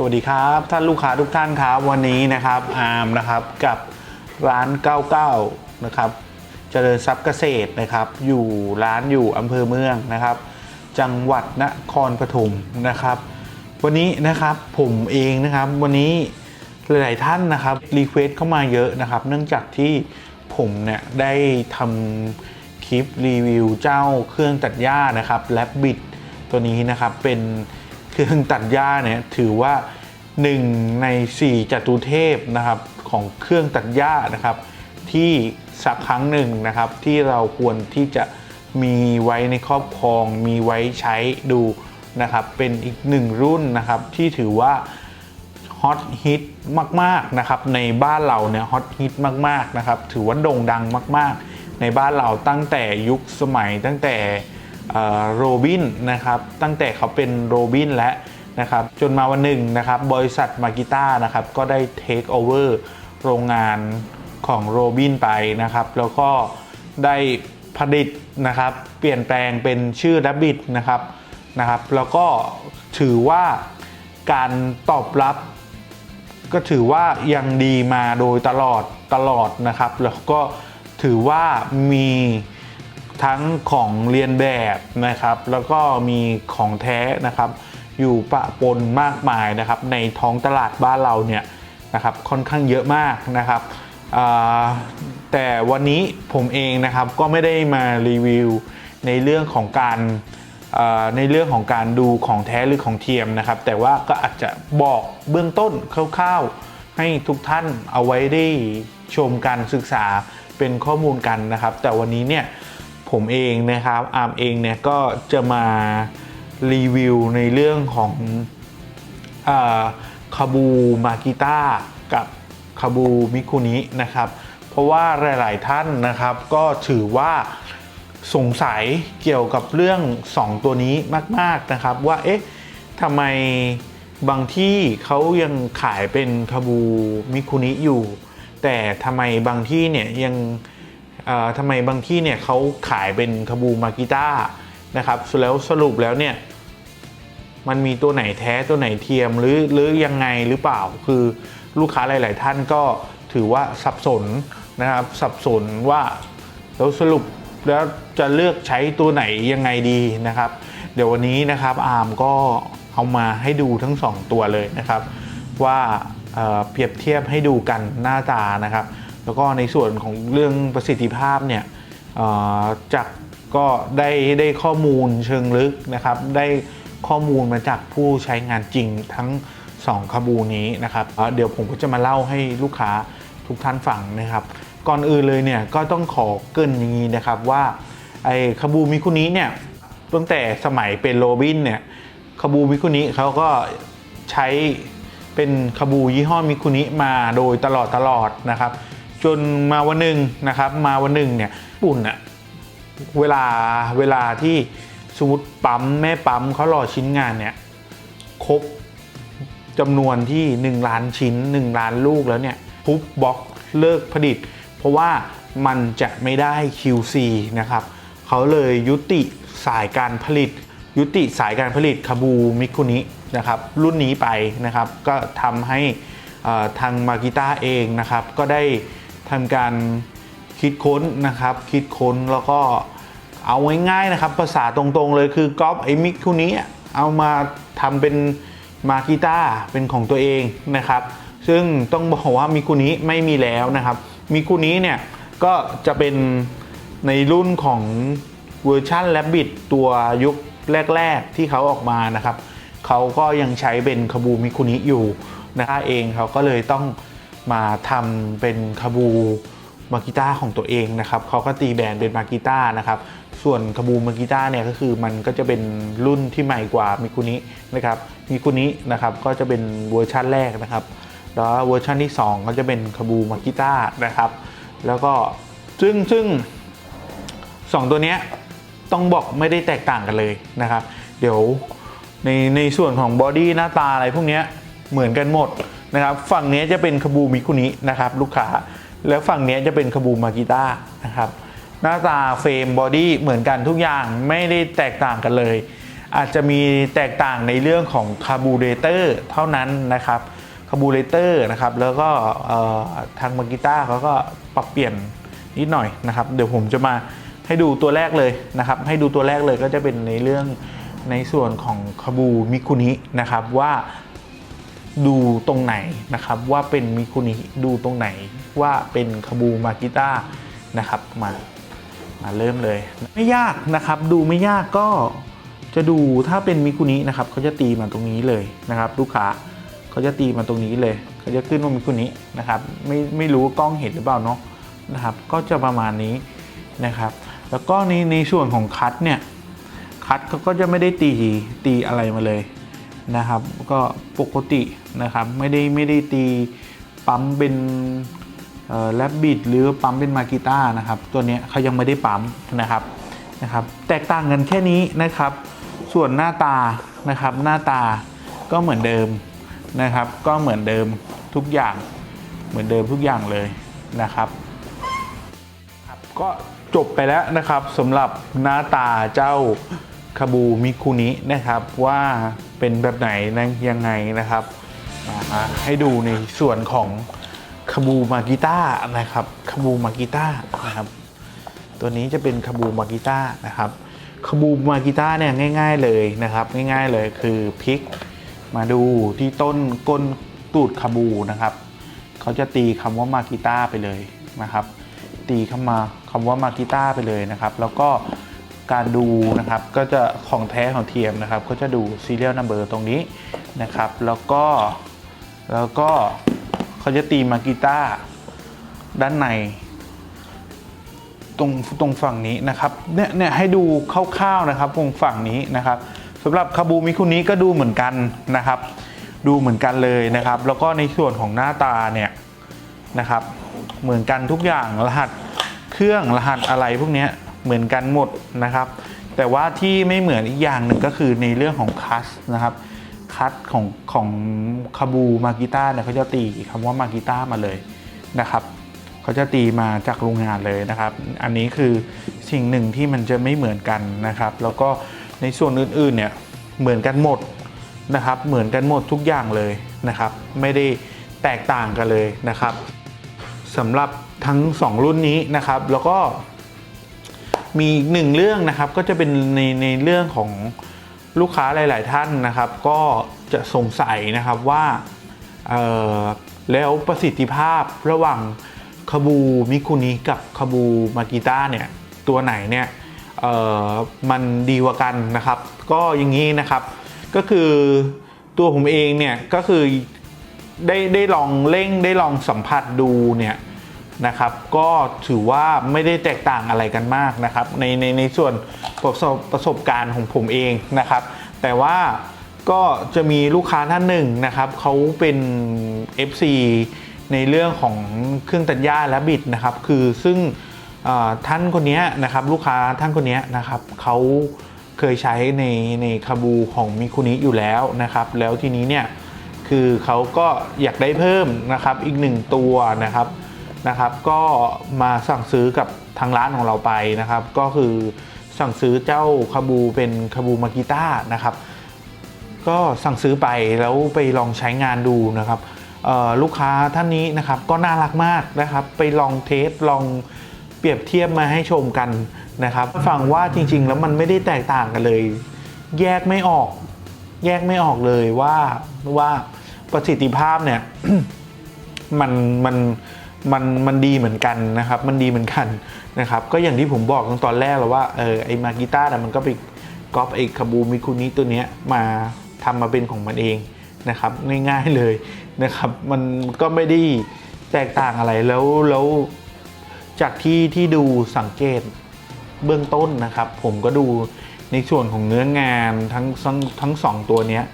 สวัสดีครับท่านลูกค้าทุกท่านครับวันนี้นะครับอาร์มนะครับกับร้าน 99 นะครับเจริญทรัพย์เกษตรนะครับ อยู่ร้านอยู่อำเภอเมืองนะครับ จังหวัดนครปฐมนะครับ วันนี้นะครับผมเองนะครับ วันนี้หลาย ๆ ท่านนะครับรีเควสเข้ามาเยอะนะครับ เนื่องจากที่ผมเนี่ยได้ทำคลิปรีวิวเจ้าเครื่องตัดหญ้านะครับแลบบิดตัวนี้นะครับเป็น เครื่องตัดหญ้าเนี่ยถือว่า 1 ใน 4จตุเทพนะครับของเครื่องตัดหญ้านะครับ ที่สักครั้งหนึ่งนะครับที่เราควรที่จะมีไว้ในครอบครองมีไว้ใช้ดูนะครับ เป็นอีกหนึ่งรุ่นนะครับที่ถือว่าฮอตฮิตมากๆนะครับในบ้านเราเนี่ยฮอตฮิตมากๆนะครับถือว่าโด่งดังมาก ๆ ในบ้านเราตั้งแต่ยุคสมัยตั้งแต่ โรบินนะครับตั้งแต่เขาเป็นโรบินและนะครับจนมาวันหนึ่งนะครับบริษัทมากิต้านะครับก็ได้เทคโอเวอร์โรงงานของโรบินไปนะครับแล้วก็ได้ผลิตนะครับเปลี่ยนแปลงเป็นชื่อ r a b b i t นะครับนะครับ แล้วก็ถือว่าการตอบรับ ก็ถือว่ายังดีมาโดยตลอดตลอดนะครับ แล้วก็ถือว่ามี ทั้งของเรียนแบบนะครับ แล้วก็มีของแท้นะครับ อยู่ปะปนมากมายนะครับ ในท้องตลาดบ้านเราเนี่ยนะครับค่อนข้างเยอะมากนะครับแต่วันนี้ผมเองนะครับก็ไม่ได้มารีวิวในเรื่องของการในเรื่องของการดูของแท้หรือของเทียมนะครับ แต่ว่าก็อาจจะบอกเบื้องต้นคร่าวๆ ให้ทุกท่านเอาไว้ได้ชมการศึกษาเป็นข้อมูลกันนะครับ แต่วันนี้เนี่ย ผมเองนะครับอาร์มเองเนี่ยก็จะมารีวิวในเรื่องของคาบูมากิต้ากับคาบูมิคุนินะครับ เพราะว่าหลาย ๆ ท่านนะครับก็ถือว่าสงสัยเกี่ยวกับเรื่อง 2 ตัวนี้มาก ๆ นะครับ ว่าเอ๊ะทำไมบางที่เขายังขายเป็นคาบูมิคุนิอยู่ แต่ทำไมบางที่เนี่ยยัง ทำไมบางที่เนี่ยเขาขายเป็นคาบูมากิต้านะครับแล้วสรุปแล้วเนี่ยมันมีตัวไหนแท้ตัวไหนเทียมหรือหรือยังไงหรือเปล่า คือลูกค้าหลาย ๆ ท่านก็ถือว่าสับสนนะครับสับสนว่าแล้วสรุปแล้วจะเลือกใช้ตัวไหนยังไงดีนะครับ เดี๋ยววันนี้นะครับอาร์มก็เอามาให้ดูทั้ง 2 ตัวเลยนะครับ ว่าเเปรียบเทียบให้ดูกันหน้าตานะครับ แล้วก็ในส่วนของเรื่องประสิทธิภาพเนี่ยจากก็ได้ได้ข้อมูลเชิงลึกนะครับ ได้ข้อมูลมาจากผู้ใช้งานจริงทั้ง2คาบูนี้นะครับเเดี๋ยวผมก็จะมาเล่าให้ลูกค้าทุกท่านฟังนะครับ ก่อนอื่นเลยเนี่ยก็ต้องขอเกินอย่างนี้นะครับว่าไอ้คาบูมิคุนิเนี่ยตั้งแต่สมัยเป็นโรบินเนี่ยคาบูมิคุนิเขาก็ใช้เป็นคาบูยี่ห้อมิคุนิมาโดยตลอดตลอดนะครับ จนมาวันหนึ่งนะครับมาวันหนึ่งเนี่ยปุ่นอะเวลาเวลาที่สมมติปั๊มแม่ปั๊มเขารอชิ้นงานเนี่ยครบจำนวนที่ 1 ล้านชิ้น 1 ล้านลูกแล้วเนี่ยทุบบล็อกเลิกผลิต เพราะว่ามันจะไม่ได้ QC นะครับเขาเลยยุติสายการผลิต ยุติสายการผลิตคาบูมิคุนินะครับรุ่นนี้ไปนะครับก็ทำให้ทางมากิต้าเองนะครับก็ได้ ทำการคิดค้นนะครับ คิดค้นแล้วก็เอาง่ายๆนะครับ ภาษาตรงๆเลยคือก๊อปไอ้มิกคุนิอะเอามาทำเป็นมากิต้าเป็นของตัวเองนะครับ ซึ่งต้องบอกว่ามิคุนี้ไม่มีแล้วนะครับมิคุนี้เนี่ยก็จะเป็นในรุ่นของเวอร์ชัน r a b b i t ตัวยุคแรก ๆ ที่เขาออกมานะครับ เขาก็ยังใช้เป็นคาบูมิคุนิอยู่นะครับเองเขาก็เลยต้อง มาทำเป็นคาบูมากิต้าของตัวเองนะครับเขาก็ตีแบรนด์เป็นมากิต้านะครับส่วนคาบูมากิต้าเนี่ยก็คือมันก็จะเป็นรุ่นที่ใหม่กว่ามิคุนินะครับมิคุนินะครับก็จะเป็นเวอร์ชันแรกนะครับ แล้วเวอร์ชันที่ 2 ก็จะเป็นคาบูมากิต้านะครับ แล้วก็ซึ่งซึ่งสองตัวเนี้ยต้องบอกไม่ได้แตกต่างกันเลยนะครับ เดี๋ยวในในส่วนของบอดี้หน้าตาอะไรพวกเนี้ยเหมือนกันหมด นะครับฝั่งนี้จะเป็นคาบูมิคุนินะครับลูกค้า แล้วฝั่งนี้จะเป็นคาบูมากิต้านะครับหน้าตาเฟรมบอดี้เหมือนกันทุกอย่างไม่ได้แตกต่างกันเลย อาจจะมีแตกต่างในเรื่องของคาบูเรเตอร์เท่านั้นนะครับคาบูเรเตอร์นะครับแล้วก็ทางมากิต้าเขาก็ปรับเปลี่ยนนิดหน่อยนะครับ เดี๋ยวผมจะมาให้ดูตัวแรกเลยนะครับ ให้ดูตัวแรกเลยก็จะเป็นในเรื่องในส่วนของคาบูมิคุนินะครับว่า ดูตรงไหนนะครับว่าเป็นมิคุนิดูตรงไหนว่าเป็นคาบูมากิต้านะครับมามาเริ่มเลย ไม่ยากนะครับดูไม่ยากก็จะดูถ้าเป็นมิคุนินะครับเขาจะตีมาตรงนี้เลยนะครับลูกค้าเขาจะตีมาตรงนี้เลยเขาจะขึ้นว่ามิคุนินะครับไม่ไม่รู้กล้องเห็นหรือเปล่าเนาะนะครับก็จะประมาณนี้นะครับ แล้วก็ในในส่วนของคัทเนี่ยคัทเขาก็จะไม่ได้ตีตีอะไรมาเลย นะครับ ก็ปกตินะครับไม่ได้ไม่ได้ตีปั๊มเป็นแลบบิดหรือปั๊มเป็นมากิต้านะครับ ตัวนี้เขายังไม่ได้ปั๊มนะครับนะครับ แตกต่างกันแค่นี้นะครับ ส่วนหน้าตานะครับ หน้าตาก็เหมือนเดิมนะครับ ก็เหมือนเดิมทุกอย่างเหมือนเดิมทุกอย่างเลยนะครับครับก็จบไปแล้วนะครับสำหรับหน้าตาเจ้าคาบูมิคุนินะครับว่า เป็นแบบไหนนะยังไงนะครับ ให้ดูในส่วนของคาบูมากิต้านะครับคาบูมากิต้านะครับ ตัวนี้จะเป็นคาบูมากิต้านะครับคาบูมากิต้าเนี่ยง่าย ๆเลยนะครับ ง่ายๆเลยคือพลิกมาดูที่ต้นก้นตูดคาบูนะครับเขาจะตีคำว่ามากิต้าไปเลยนะครับ ตีคำมาคำว่ามากิต้าไปเลยนะครับ แล้วก็ การดูนะครับก็จะของแท้ของเทียมนะครับ ก็จะดู serial number ตรงนี้นะครับ แล้วก็แล้วก็เขาจะตีมากิต้าด้านใน ตรงตรงฝั่งนี้นะครับเนี่ยเนี่ยให้ดูคร่าวๆนะครับตรงฝั่งนี้นะครับสำหรับคาบูมิคุนี้ก็ดูเหมือนกันนะครับ ดูเหมือนกันเลยนะครับ แล้วก็ในส่วนของหน้าตาเนี่ยนะครับ เหมือนกันทุกอย่างรหัสเครื่องรหัสอะไรพวกนี้ เหมือนกันหมดนะครับ แต่ว่าที่ไม่เหมือนอีกอย่างหนึ่งก็คือในเรื่องของคัสนะครับคัสของของคาบูมากิต้าเนี่ยเขาจะตีคำว่ามากิต้ามาเลยนะครับเขาจะตีมาจากโรงงานเลยนะครับ อันนี้คือสิ่งหนึ่งที่มันจะไม่เหมือนกันนะครับ แล้วก็ในส่วนอื่นๆเนี่ยเหมือนกันหมดนะครับ เหมือนกันหมดทุกอย่างเลยนะครับ ไม่ได้แตกต่างกันเลยนะครับสำหรับทั้ง 2 รุ่นนี้นะครับ แล้วก็ มีอีกหนึ่งเรื่องนะครับก็จะเป็นในในเรื่องของลูกค้าหลาย ๆ ท่านนะครับ ก็จะสงสัยนะครับว่าแล้วประสิทธิภาพระหว่างคาบูมิคุนิกับคาบูมากิต้าเนี่ยตัวไหนเนี่ยมันดีกว่ากันนะครับ ก็อย่างนี้นะครับ ก็คือตัวผมเองเนี่ยก็คือได้ได้ลองเล่งได้ลองสัมผัสดูเนี่ย นะครับ ก็ถือว่าไม่ได้แตกต่างอะไรกันมากนะครับ ในในในส่วนประสบประสบการณ์ของผมเองนะครับ แต่ว่าก็จะมีลูกค้าท่านหนึ่งนะครับเขาเป็น FC ในเรื่องของเครื่องตัดหญ้าและบิดนะครับ คือซึ่งท่านคนนี้นะครับลูกค้าท่านคนนี้นะครับเขาเคยใช้ในในคาบูของมิคุนิอยู่แล้วนะครับ แล้วทีนี้เนี่ยคือเขาก็อยากได้เพิ่มนะครับอีกหนึ่งตัวนะครับ นะครับ ก็มาสั่งซื้อกับทางร้านของเราไปนะครับ ก็คือสั่งซื้อเจ้าคาบูเป็นคาบูมากิต้านะครับ ก็สั่งซื้อไปแล้วไปลองใช้งานดูนะครับลูกค้าท่านนี้นะครับก็น่ารักมากนะครับ ไปลองเทสลองเปรียบเทียบมาให้ชมกันนะครับฟังว่าจริง ๆ แล้วมันไม่ได้แตกต่างกันเลย แยกไม่ออก แยกไม่ออกเลยว่าว่าประสิทธิภาพเนี่ยมันมัน มันมันดีเหมือนกันนะครับมันดีเหมือนกันนะครับก็อย่างที่ผมบอกตั้งตอนแรกแล้วว่าเออไอมากิต้าน่ะมันก็ไปก๊อปไอคาบูมิคุนิตัวเนี้ยมาทำมาเป็นของมันเองนะครับง่ายๆเลยนะครับมันก็ไม่ได้แตกต่างอะไรแล้วแล้วจากที่ที่ดูสังเกตเบื้องต้นนะครับ ผมก็ดูในส่วนของเนื้องานทั้งทั้งทั้งสองตัวเนี้ย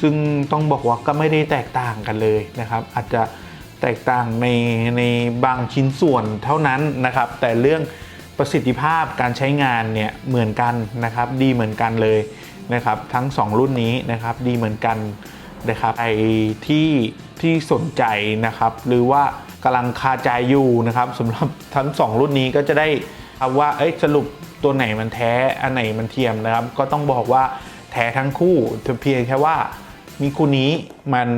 ซึ่งต้องบอกว่าก็ไม่ได้แตกต่างกันเลยนะครับ อาจจะ แตกต่างในในบางชิ้นส่วนเท่านั้นนะครับ แต่เรื่องประสิทธิภาพการใช้งานเนี่ยเหมือนกันนะครับ ดีเหมือนกันเลยนะครับ ทั้ง 2 รุ่นนี้นะครับดีเหมือนกันนะครับไอที่ที่สนใจนะครับ หรือว่ากำลังคาใจอยู่นะครับสำหรับทั้ง 2 รุ่นนี้ก็จะได้ว่าเอ้ยสรุปตัวไหนมันแท้อันไหนมันเทียมนะครับ ก็ต้องบอกว่าแท้ทั้งคู่เพียงแค่ว่า มิคุนี้มัน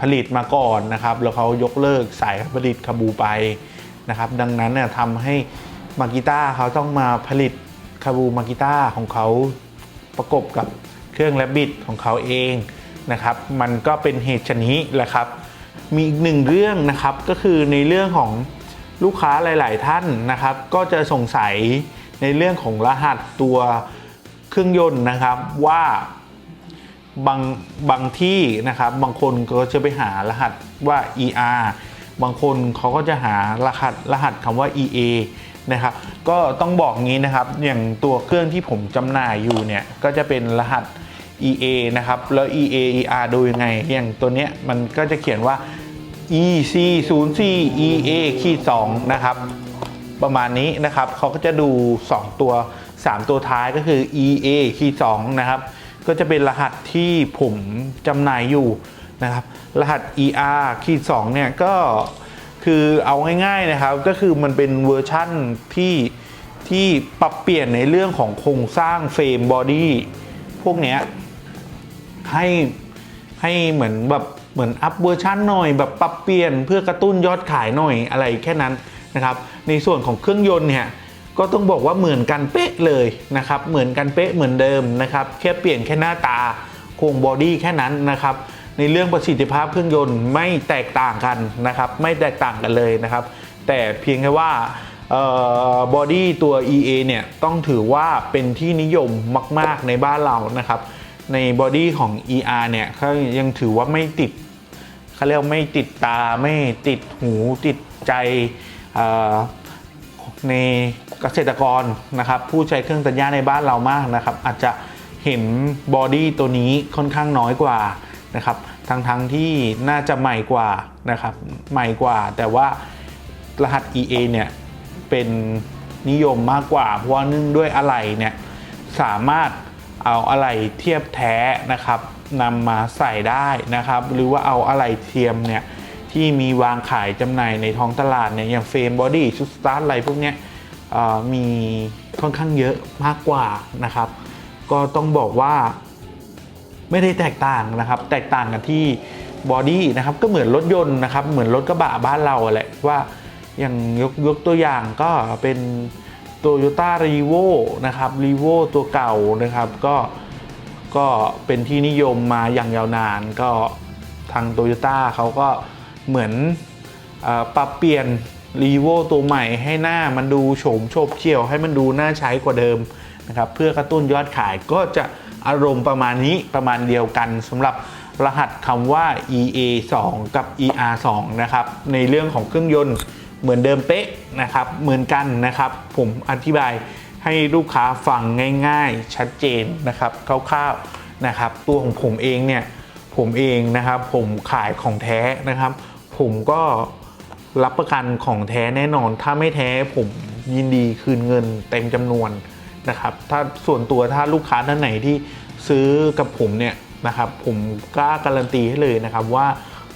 ผลิตมาก่อนนะครับ แล้วเขายกเลิกสายผลิตคาบูไปนะครับ ดังนั้นเนี่ยทำให้มากิต้าเขาต้องมาผลิตคาบูมากิต้าของเขาประกบกับเครื่องแรบบิทของเขาเองนะครับ มันก็เป็นเหตุชนี้แหละครับ มีอีกหนึ่งเรื่องนะครับก็คือในเรื่องของลูกค้าหลาย ๆ ท่านนะครับ ก็จะสงสัยในเรื่องของรหัสตัวเครื่องยนต์นะครับว่า บางบางที่นะครับ บางคนก็จะไปหารหัสว่า ER บางคนเขาก็จะหารหัสรหัสคำว่า EA นะครับ ก็ต้องบอกงี้นะครับ อย่างตัวเครื่องที่ผมจำหน่ายอยู่เนี่ย ก็จะเป็นรหัส EA นะครับ แล้ว EA ER ดูยังไง อย่างตัวเนี้ยมันก็จะเขียนว่า EC 0 4 EA ขีด2นะครับ ประมาณนี้นะครับ เขาก็จะดู 2 ตัว 3 ตัวท้ายก็คือ EA ขีด2นะครับ ก็จะเป็นรหัสที่ผมจำหน่ายอยู่นะครับ รหัส ER ขีด2เนี่ยก็คือเอาง่ายๆนะครับ ก็คือมันเป็นเวอร์ชั่นที่ที่ปรับเปลี่ยนในเรื่องของโครงสร้างเฟรมบอดี้พวกเนี้ยให้ให้เหมือนแบบเหมือนอัพเวอร์ชันหน่อยแบบปรับเปลี่ยนเพื่อกระตุ้นยอดขายหน่อยอะไรแค่นั้นนะครับ ในส่วนของเครื่องยนต์เนี่ย ก็ต้องบอกว่าเหมือนกันเป๊ะเลยนะครับ เหมือนกันเป๊ะเหมือนเดิมนะครับแค่เปลี่ยนแค่หน้าตาโครงบอดี้แค่นั้นนะครับในเรื่องประสิทธิภาพเครื่องยนต์ไม่แตกต่างกันนะครับ ไม่แตกต่างกันเลยนะครับ แต่เพียงแค่ว่าบอดี้ตัว EA เนี่ยต้องถือว่าเป็นที่นิยมมาก ๆ ในบ้านเรานะครับ ในบอดี้ของ ER เนี่ยเขายังถือว่าไม่ติดเขาเรียกไม่ติดตาไม่ติดหูติดใจใน เกษตรกรนะครับผู้ใช้เครื่องตัดหญ้าในบ้านเรามากนะครับอาจจะเห็นบอดี้ตัวนี้ค่อนข้างน้อยกว่านะครับทั้งทั้งๆที่น่าจะใหม่กว่านะครับใหม่กว่า แต่ว่ารหัส EA เนี่ยเป็นนิยมมากกว่า เพราะว่าเนื่องด้วยอะไหล่เนี่ยสามารถเอาอะไรเทียบแท้นะครับนำมาใส่ได้นะครับ หรือว่าเอาอะไรเทียมเนี่ยที่มีวางขายจำหน่ายในท้องตลาดเนี่ยอย่างเฟรมบอดี้ชุดสตาร์ทอะไรพวกเนี้ย มีค่อนข้างเยอะมากกว่านะครับ ก็ต้องบอกว่าไม่ได้แตกต่างนะครับ แตกต่างกันที่บอดี้นะครับก็เหมือนรถยนต์นะครับเหมือนรถกระบะบ้านเราแหละว่าอย่างยกยกตัวอย่างก็เป็นโตโยต้ารีโวนะครับรีโวตัวเก่านะครับก็ก็เป็นที่นิยมมาอย่างยาวนาน ก็ทางโตโยต้าเขาก็เหมือนอปรับเปลี่ยน รีโวตัวใหม่ให้หน้ามันดูโฉมโฉบเฉี่ยวให้มันดูน่าใช้กว่าเดิมนะครับเพื่อกระตุ้นยอดขายก็จะอารมณ์ประมาณนี้ประมาณเดียวกันสำหรับรหัสคำว่า EA 2 กับ ER 2นะครับในเรื่องของเครื่องยนต์เหมือนเดิมเป๊ะนะครับเหมือนกันนะครับ ผมอธิบายให้ลูกค้าฟังง่าย ๆ ชัดเจนนะครับคร่าวๆนะครับ ตัวของผมเองเนี่ยผมเองนะครับผมขายของแท้นะครับ ผมก็ รับประกันของแท้แน่นอน ถ้าไม่แท้ผมยินดีคืนเงินเต็มจำนวนนะครับ ถ้าส่วนตัวถ้าลูกค้าท่านไหนที่ซื้อกับผมเนี่ยนะครับ ผมกล้าการันตีให้เลยนะครับว่า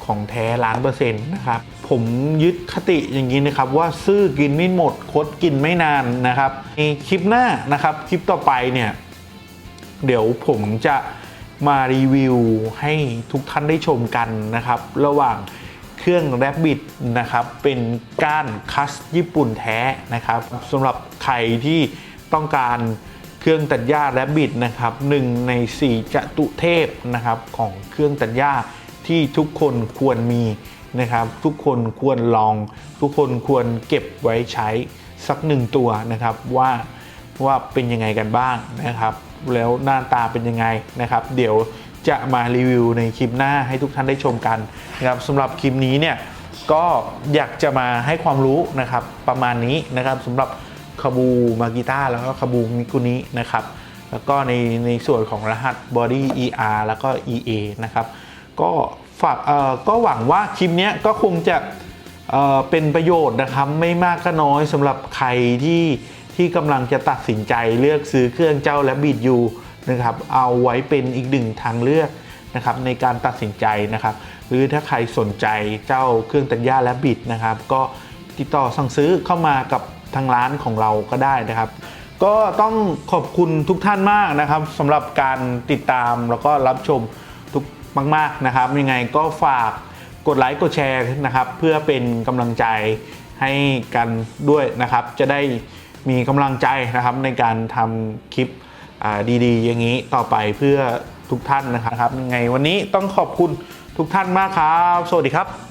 ของแท้ล้านเปอร์เซ็นต์นะครับผมยึดคติอย่างนี้นะครับว่าซื้อกินไม่หมดคดกินไม่นานนะครับในคลิปหน้านะครับคลิปต่อไปเนี่ยเดี๋ยวผมจะมารีวิวให้ทุกท่านได้ชมกันนะครับ ระหว่าง รื่องแรบบิ t นะครับ เป็นก้านคัสญี่ปุ่นแท้นะครับสำหรับใครที่ต้องการเครื่องตัดหญ้าแรบบิ t นะครับหนึ่งในสี่จตุเทพนะครับของเครื่องตัดหญ้าที่ทุกคนควรมีนะครับ ทุกคนควรลอง ทุกคนควรเก็บไว้ใช้สักหนึ่งตัวนะครับว่าว่าเป็นยังไงกันบ้างนะครับ แล้วหน้าตาเป็นยังไงนะครับ เดี๋ยวจะมารีวิวในคลิปหน้าให้ทุกท่านได้ชมกัน นะครับสำหรับคลิปนี้เนี่ยก็อยากจะมาให้ความรู้นะครับประมาณนี้นะครับสำหรับคาบูมากิต้าแล้วก็คาบูมิกุนินะครับแล้วก็ในในส่วนของรหัส body ER แล้วก็ EA นะครับก็ฝากเอ่อก็หวังว่าคลิปนี้ก็คงจะเอ่อเป็นประโยชน์นะครับไม่มากก็น้อยสำหรับใครที่ที่กำลังจะตัดสินใจเลือกซื้อเครื่องเจ้าและบิดยูนะครับเอาไว้เป็นอีกหนึ่งทางเลือก นะครับในการตัดสินใจนะครับ หรือถ้าใครสนใจเจ้าเครื่องตัดหญ้าและบิดนะครับ ก็ติดต่อสั่งซื้อเข้ามากับทางร้านของเราก็ได้นะครับ ก็ต้องขอบคุณทุกท่านมากนะครับสำหรับการติดตามแล้วก็รับชมทุกมาก ๆนะครับ ยังไงก็ฝากกดไลค์กดแชร์นะครับ เพื่อเป็นกำลังใจให้กันด้วยนะครับ จะได้มีกำลังใจนะครับในการทำคลิปดีๆ อย่างนี้ต่อไปเพื่อ ทุกท่านนะครับยังไงวันนี้ต้องขอบคุณทุกท่านมากครับ สวัสดีครับ